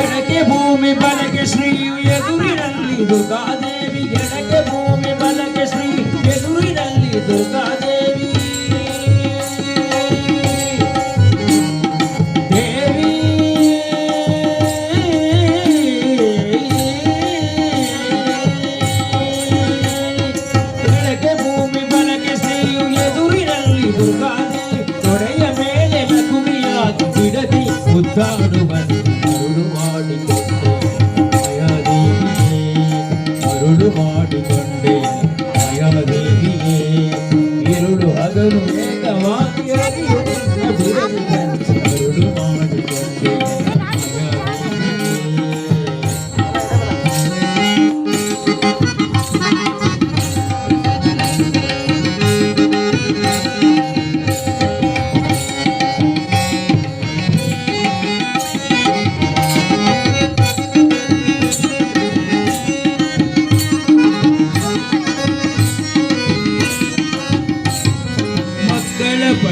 ఎడకే భూమి బలకి శ్రీ ఎదురిరల్లి దుర్గాదేవి. ఎడకే భూమి బలకి శ్రీ ఎదురిరల్లి దుర్గాదేవి. lugar. ஆண்டாடுவன் அருள்வாடி மாயாதேவியே அருள்வாடி கொண்டே மாயாதேவியே இருள் அதரும்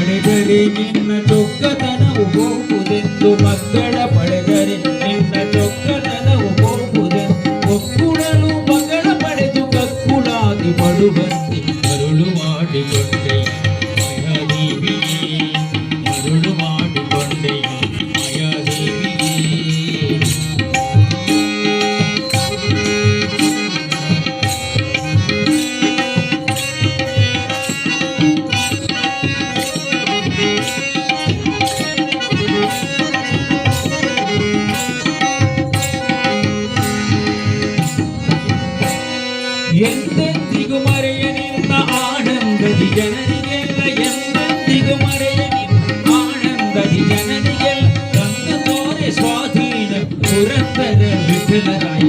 ಪಡೆದರೆ ನಿನ್ನ ಚೊಕ್ಕತನವು ಹೋಗುವುದೆಂದು ಮಕ್ಕಳ ಪಡೆದರೆ ನಿನ್ನ ಚೊಕ್ಕತನವು ಹೋಗುವುದೆಂದು ಒಕ್ಕುಡಲು ಮಗಳ ಪಡೆದು ಕಕ್ಕುಳಾಗಿ ಪಡುವಂತೆ ಅರುಳು ಮಾಡಿಕೊಂಡೆ. ಎಂದೆಂದಿಗೂ ಮರೆಯ ನಿನ್ನ ಆನಂದದಿ ಜನರಿಗೆಲ್ಲ ಎಂದೆಂದಿಗೂ ಮರೆಯ ನಿನ್ನ ಆನಂದದಿ ಜನರಿಗೆಲ್ಲ ತಂದು ತೋರೆ ಸ್ವಾಧೀನ ಪುರಂದರ ವಿಠಲರಾಯ